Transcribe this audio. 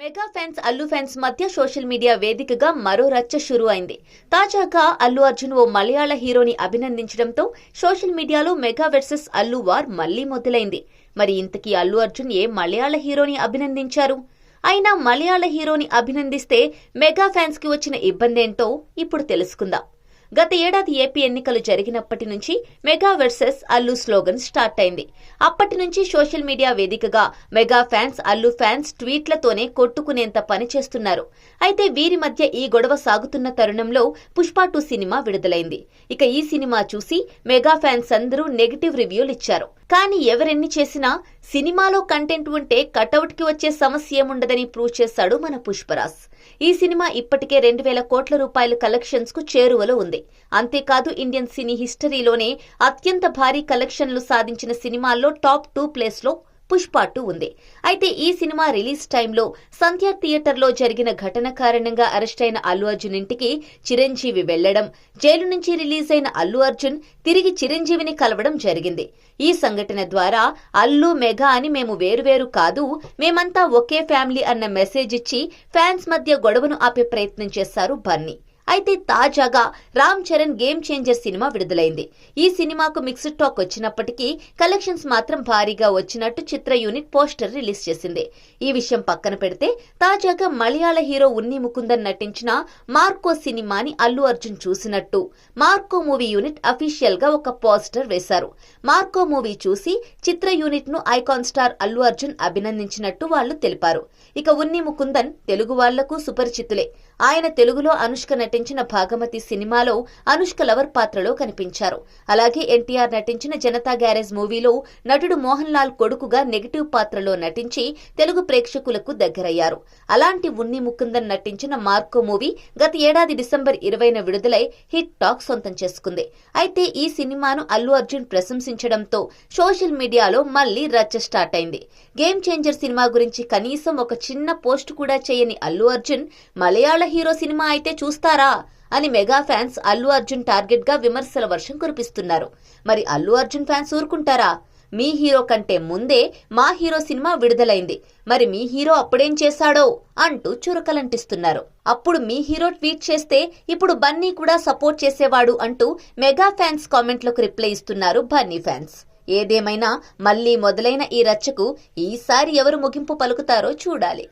Mega fans Allu fans మధ్య social media వేదికగా మరో రచ్చ షురు అయింది. తాజాగా అల్లు అర్జున్ ఓ మలయాళ హీరోని అభినందించడంతో సోషల్ మీడియాలో మెగా వర్సెస్ అల్లు వార్ మళ్ళీ మొదలైంది. మరి ఇంతకీ అల్లు అర్జున్ ఏ మలయాళ హీరోని అభినందించారు? అయినా మలయాళ హీరోని అభినందిస్తే మెగా ఫ్యాన్స్కి వచ్చిన ఇబ్బందేంటో ఇప్పుడు తెలుసుకుందాం. గత ఏడాది ఏపీ ఎన్నికలు జరిగినప్పటి నుంచి mega versus Allu slogan start అయింది. అప్పటి నుంచి సోషల్ మీడియా వేదికగా మెగా ఫ్యాన్స్ అల్లు ఫ్యాన్స్ ట్వీట్లతోనే కొట్టుకునేంత పని చేస్తున్నారు. అయితే వీరి మధ్య ఈ గొడవ సాగుతున్న తరుణంలో పుష్ప టూ సినిమా విడుదలైంది. ఇక ఈ సినిమా చూసి మెగా ఫ్యాన్స్ అందరూ నెగిటివ్ రివ్యూలు ఇచ్చారు. కానీ ఎవరెన్ని చేసినా సినిమాలో కంటెంట్ ఉంటే కటౌట్కి వచ్చే సమస్య ఏముండదని ప్రూవ్ చేశాడు మన పుష్పరాజ్. ఈ సినిమా ఇప్పటికే రెండు వేల కోట్ల రూపాయల కలెక్షన్స్కు చేరువలో ఉంది. అంతేకాదు ఇండియన్ సినీ హిస్టరీలోనే అత్యంత భారీ కలెక్షన్లు సాధించిన సినిమాల్లో టాప్ టూ ప్లేస్లో పుష్ప టూ ఉంది. అయితే ఈ సినిమా రిలీజ్ టైంలో సంధ్య థియేటర్లో జరిగిన ఘటన కారణంగా అరెస్ట్ అయిన అల్లు అర్జున్ ఇంటికి చిరంజీవి వెళ్ళడం జైలు నుంచి రిలీజ్ అయిన అల్లు అర్జున్ తిరిగి చిరంజీవిని కలవడం జరిగింది. ఈ సంఘటన ద్వారా అల్లు మెగా అని మేము వేరువేరు కాదు మేమంతా ఒకే ఫ్యామిలీ అన్న మెసేజ్ ఇచ్చి ఫ్యాన్స్ మధ్య గొడవను ఆపే ప్రయత్నం చేశారు బన్నీ. అయితే తాజాగా Ram Charan game changer cinema విడుదలైంది. ఈ సినిమాకు మిక్స్డ్ టాక్ వచ్చినప్పటికీ కలెక్షన్స్ మాత్రం భారీగా వచ్చినట్టు చిత్ర యూనిట్ పోస్టర్ రిలీజ్ చేసింది. ఈ విషయం పక్కన పెడితే తాజాగా మలయాళ హీరో ఉన్ని ముకుందన్ నటించిన మార్కో సినిమాని అల్లు అర్జున్ చూసినట్టు మార్కో మూవీ యూనిట్ అఫీషియల్గా ఒక పోస్టర్ వేశారు. మార్కో మూవీ చూసి చిత్ర యూనిట్ను ఐకాన్ స్టార్ అల్లు అర్జున్ అభినందించినట్టు వాళ్ళు తెలిపారు. ఇక ఉన్ని ముకుందన్ తెలుగు వాళ్ళకు సుపరిచితులే. ఆయన తెలుగులో అనుష్క నటించిన భాగమతి సినిమాలో అనుష్క లవర్ పాత్రలో కనిపించారు. అలాగే ఎన్టీఆర్ నటించిన జనతా గ్యారేజ్ మూవీలో నటుడు మోహన్ లాల్ కొడుకుగా నెగిటివ్ పాత్రలో నటించి తెలుగు ప్రేక్షకులకు దగ్గరయ్యారు. అలాంటి ఉన్ని ముకుందన్ నటించిన మార్కో మూవీ గత ఏడాది డిసెంబర్ ఇరవైన విడుదలై హిట్ టాక్ సొంతం చేసుకుంది. అయితే ఈ సినిమాను అల్లు అర్జున్ ప్రశంసించడంతో సోషల్ మీడియాలో మళ్ళీ రచ్చ స్టార్ట్ అయింది. గేమ్ చేంజర్ సినిమా గురించి కనీసం ఒక చిన్న పోస్ట్ కూడా చేయని అల్లు అర్జున్ మలయాళ హీరో సినిమా అయితే చూస్తారా అని మెగా ఫ్యాన్స్ అల్లు అర్జున్ టార్గెట్గా విమర్శల వర్షం కురిపిస్తున్నారు. మరి అల్లు అర్జున్ ఫ్యాన్స్ ఊరుకుంటారా? మీ హీరో కంటే ముందే మా హీరో సినిమా విడుదలైంది. మరి మీ హీరో అప్పుడేం చేశాడో అంటూ చురకలంటిస్తున్నారు. అప్పుడు మీ హీరో ట్వీట్ చేస్తే ఇప్పుడు బన్నీ కూడా సపోర్ట్ చేసేవాడు అంటూ మెగా ఫ్యాన్స్ కామెంట్లకు రిప్లై ఇస్తున్నారు బన్నీ ఫ్యాన్స్. ఏదేమైనా మళ్ళీ మొదలైన ఈ రచ్చకు ఈసారి ఎవరు ముగింపు పలుకుతారో చూడాలి.